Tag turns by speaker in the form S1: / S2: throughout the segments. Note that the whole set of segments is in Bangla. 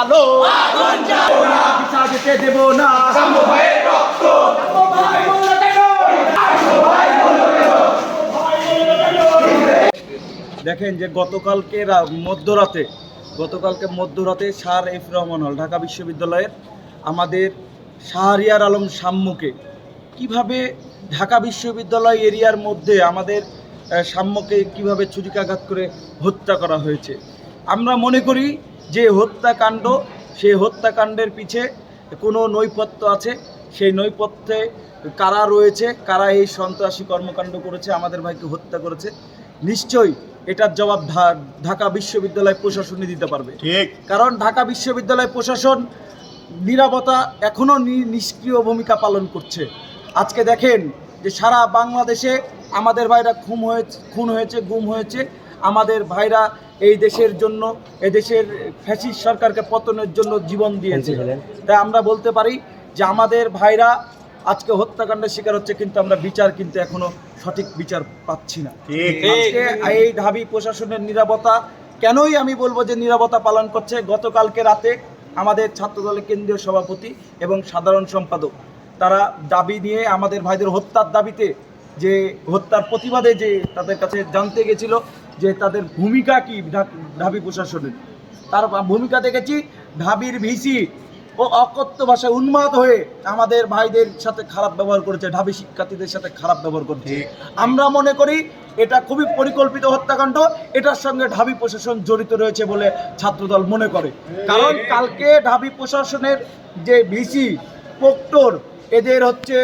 S1: জ্বালো পিছা যেতে দেব না। দেখেন যে গতকালকে মধ্যরাতে গতকালকে মধ্যরাতে সার এফ রহমান হল, ঢাকা বিশ্ববিদ্যালয়ের আমাদের শাহরিয়ার আলম সাম্যকে কীভাবে ঢাকা বিশ্ববিদ্যালয় এরিয়ার মধ্যে আমাদের সাম্যকে কীভাবে ছুরিকাঘাত করে হত্যা করা হয়েছে আমরা মনে করি যে হত্যাকাণ্ড সেই হত্যাকাণ্ডের পিছে কোনো নৈপথ্য আছে। সেই নৈপথ্যে কারা রয়েছে কারা এই সন্ত্রাসী কর্মকাণ্ড করেছে আমাদের ভাইকে হত্যা করেছে নিশ্চয়ই এটার জবাব ঢাকা বিশ্ববিদ্যালয় প্রশাসনই দিতে পারবে।
S2: ঠিক।
S1: কারণ ঢাকা বিশ্ববিদ্যালয় প্রশাসন নিরাপত্তা এখনও নিষ্ক্রিয় ভূমিকা পালন করছে। আজকে দেখেন যে সারা বাংলাদেশে আমাদের ভাইরা খুন হয়েছে খুন হয়েছে গুম হয়েছে। আমাদের ভাইরা এই দেশের জন্য এই দেশের ফ্যাসিস্ট সরকারকে পতনের জন্য জীবন দিয়েছে। তাই আমরা বলতে পারি যে আমাদের ভাইরা আজকে হত্যাকাণ্ডের শিকার হচ্ছে কিন্তু আমরা বিচার কিন্তু এখনও সঠিক বিচার পাচ্ছি না। আজকে এই ঢাবি প্রশাসনের নিরাপত্তা কেনই আমি বলব যে নিরাপত্তা পালন করছে? গতকালকে রাতে আমাদের ছাত্রদলের কেন্দ্রীয় সভাপতি এবং সাধারণ সম্পাদক তারা দাবি নিয়ে আমাদের ভাইদের হত্যার দাবিতে যে হত্যার প্রতিবাদে যে তাদের কাছে জানতে গেছিল যে তাদের ভূমিকা কি ঢাবি প্রশাসনের? তার ভূমিকা দেখেছি ঢাবির ভিসি ও অকথ্য ভাষায় উন্মাদ হয়ে আমাদের ভাইদের সাথে খারাপ ব্যবহার করেছে ঢাবি শিক্ষার্থীদের সাথে খারাপ ব্যবহার করছে। আমরা মনে করি এটা খুবই পরিকল্পিত হত্যাকাণ্ড এটার সঙ্গে ঢাবি প্রশাসন জড়িত রয়েছে বলে ছাত্রদল মনে করে। কারণ কালকে ঢাবি প্রশাসনের যে ভিসি প্রক্টর এদের হচ্ছে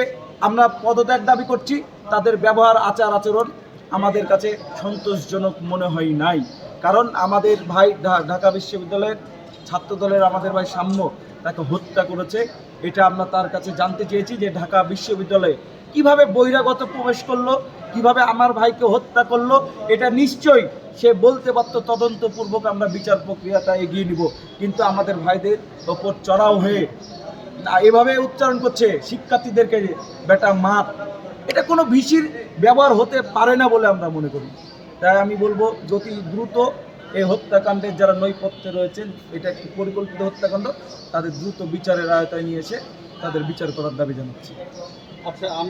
S1: আমরা পদত্যাগ দাবি করছি তাদের ব্যবহার আচার আচরণ আমাদের কাছে সন্তোষজনক মনে হয় নাই। কারণ আমাদের ভাই ঢাকা বিশ্ববিদ্যালয়ের ছাত্রদলের আমাদের ভাই সাম্য তাকে হত্যা করেছে। এটা আমরা তার কাছে জানতে চেয়েছি যে ঢাকা বিশ্ববিদ্যালয়ে কীভাবে বহিরাগত প্রবেশ করল, কীভাবে আমার ভাইকে হত্যা করল, এটা নিশ্চয়ই সে বলতে পারতো তদন্তপূর্বক আমরা বিচার প্রক্রিয়াটা এগিয়ে নিব। কিন্তু আমাদের ভাইদের ওপর চড়াও হয়ে, এভাবে উচ্চারণ করছে শিক্ষার্থীদেরকে, বেটা মার। এটা কোনো ভিসির ব্যবহার হতে পারে না বলে আমরা মনে করি। তাই আমি বলব যদি দ্রুত এই হত্যাকাণ্ডের যারা নৈপথ্যে রয়েছেন, এটা একটি পরিকল্পিত হত্যাকাণ্ড, তাদের দ্রুত বিচারের আয়তায় নিয়ে এসে তাদের বিচার করার দাবি জানাচ্ছি।
S3: আচ্ছা আমরা